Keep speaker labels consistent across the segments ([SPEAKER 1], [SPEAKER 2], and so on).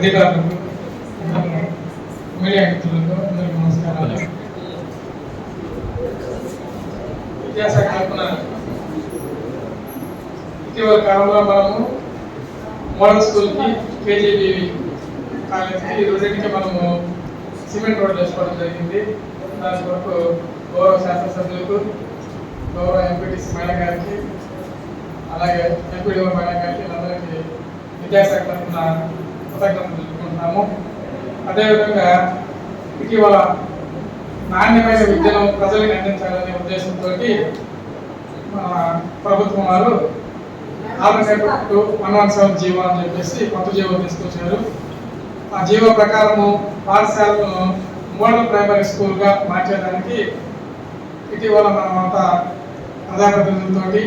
[SPEAKER 1] అధికారులకు మీడియా మిత్రులకు అందరికీ నమస్కారాలు విద్యాశాఖ తరఫున ఇటీవల కాలంలో మనము మోడల్ స్కూల్కి కేజీబీవి కాలేజ్కి ఈ రెండింటికి మనము సిమెంట్ రోడ్ వేసుకోవడం జరిగింది దాని కొరకు గౌరవ శాసనసభ్యులకు గౌరవ ఎంపీటీసీ మేడం గారికి అలాగే ఎంపీడీఓ మేడం గారికి అందరికీ విద్యాశాఖ తరఫున కృతజ్ఞతలు తెలుపుకుంటున్నాము అదేవిధంగా ఇటీవల నాణ్యమైన విద్యను ప్రజలకు అందించాలనే ఉద్దేశంతో మన ప్రభుత్వం వారు alternative one one seven GO అని చెప్పేసి కొత్త జీవో తీసుకొచ్చారు. ఆ జీవో ప్రకారము పాఠశాలను మోడల్ ప్రైమరీ స్కూల్గా మార్చేదానికి ఇటీవల మనం అంతా ప్రజాప్రతినిధులతోటి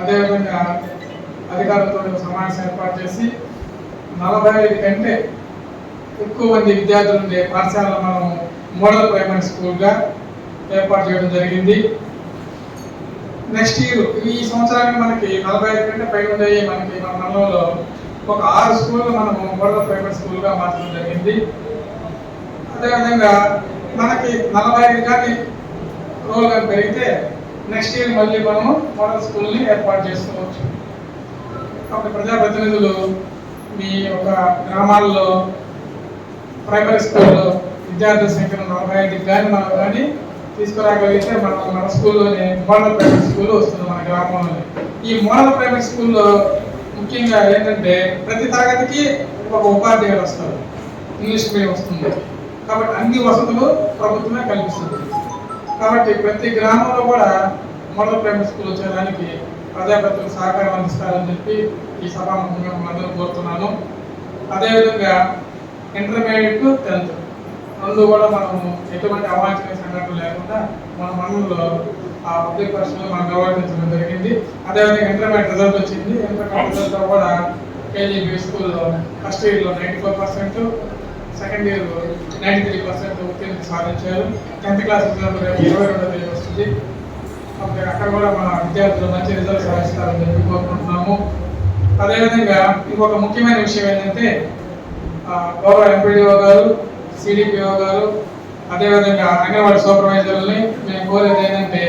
[SPEAKER 1] అదేవిధంగా అధికారులతో సమావేశం ఏర్పాటు చేసి నలభై ఐదు కంటే ఎక్కువ మంది విద్యార్థులు ఉండే పాఠశాలలో మనం మోడల్ ప్రైమరీ స్కూల్గా ఏర్పాటు చేయడం జరిగింది. నెక్స్ట్ ఇయర్ ఈ సంవత్సరానికి మనకి నలభై ఐదు కంటే పైన ఉండే మనకి మన మండలంలో ఒక ఆరు స్కూళ్ళు మనము మోడల్ ప్రైమరీ స్కూల్గా మార్చడం జరిగింది. అదేవిధంగా మనకి నలభై ఐదు కానీ రోల్ కానీ పెరిగితే నెక్స్ట్ ఇయర్ మళ్ళీ మనము మోడల్ స్కూల్ని ఏర్పాటు చేసుకోవచ్చు. కాబట్టి ప్రజాప్రతినిధులు మీ యొక్క గ్రామాల్లో ప్రైమరీ స్కూల్లో విద్యార్థుల సంఖ్యను నలభై ఐదు కానీ మనం కానీ తీసుకురాగలిగితే మనం మన స్కూల్లోనే మోడల్ ప్రైవేట్ స్కూల్ వస్తుంది మన గ్రామంలోనే. ఈ మోడల్ ప్రైమరీ స్కూల్లో ముఖ్యంగా ఏంటంటే ప్రతి తరగతికి ఒక ఉపాధ్యాయుడు వస్తారు ఇంగ్లీష్ మీడియం వస్తుంది. కాబట్టి అన్ని వసతులు ప్రభుత్వమే కల్పిస్తుంది. కాబట్టి ప్రతి గ్రామంలో కూడా మోడల్ ప్రైమరీ స్కూల్ వచ్చేదానికి ప్రజాప్రతినిధులు సహకారం అందిస్తారని చెప్పి ఈ సభాముఖంగా మనందరూ కోరుతున్నాను. అదేవిధంగా ఇంటర్మీడియట్ టెన్త్. రెండు కూడా మనము ఎటువంటి అవాంఛనీయ సంఘటనలు లేకుండా మన మండలంలో ఆ పబ్లిక్ పరీక్షలు మనం నిర్వహించడం జరిగింది. అదేవిధంగా ఇంటర్మీడియట్ రిజల్ట్ వచ్చింది. ఇంటర్మీడియట్ రిజల్ట్ కూడా కేజీబీ స్కూల్లో ఫస్ట్ ఇయర్లో ninety four percent second year ninety three percent ఉత్తీర్ణత సాధించారు. టెన్త్ క్లాస్ రిజల్ట్ రేపు ఇరవై రెండో తేదీ వస్తుంది. అక్కడ కూడా మన విద్యార్థులు మంచి రిజల్ట్ సాధిస్తారని చెప్పి కోరుకుంటున్నాము. అదేవిధంగా ఇంకొక ముఖ్యమైన విషయం ఏంటంటే గౌరవ ఎంపీడీఓ గారు సిడిపిఓ గారు అదేవిధంగా అంగన్వాడీ సూపర్వైజర్లని మేము కోరేది ఏంటంటే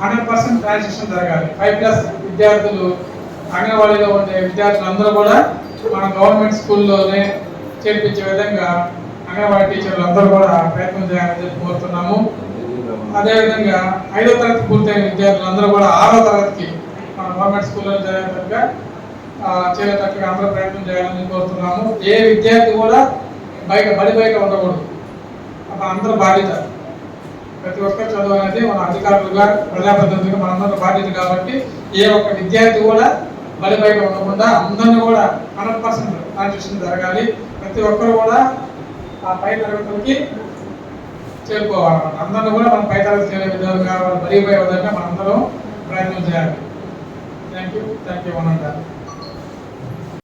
[SPEAKER 1] హండ్రెడ్ పర్సెంట్ ట్రాన్సాక్షన్ జరగాలి. ఫైవ్ ప్లస్ విద్యార్థులు అంగన్వాడీలో ఉండే విద్యార్థులందరూ కూడా మన గవర్నమెంట్ స్కూల్లోనే చేర్పించే విధంగా అంగన్వాడీ టీచర్లు అందరూ కూడా ప్రయత్నం చేయాలని చెప్పి కోరుతున్నాము. అదేవిధంగా ఐదో తరగతి పూర్తయిన విద్యార్థులందరూ కూడా ఆరో తరగతికి మన గవర్నమెంట్ స్కూల్లో చేరేటట్టుగా చేరేటట్టుగా అందరూ ప్రయత్నం చేయాలని కోరుతున్నాము ఏ విద్యార్థి కూడా బయట బడి బయట ఉండకూడదు. అప్పుడు అందరూ బాధ్యత. ప్రతి ఒక్కరు చదువు అనేది మన అధికారులుగా ప్రజాప్రతినిధులుగా మనందరూ బాధ్యత కాబట్టి ఏ ఒక్క విద్యార్థి కూడా బడి బయట ఉండకుండా అందరినీ కూడా హండ్రెడ్ పర్సెంట్ కాన్స్టిట్యూషన్ జరగాలి. ప్రతి ఒక్కరు కూడా ఆ పై తరగతులకి చేరుకోవాలన్నమాట అందరిని కూడా మనం పైతాలు తరగతి చేరే విధంగా బడిపోయే విధంగా మనందరం ప్రయత్నం చేయాలి. Thank you thank you one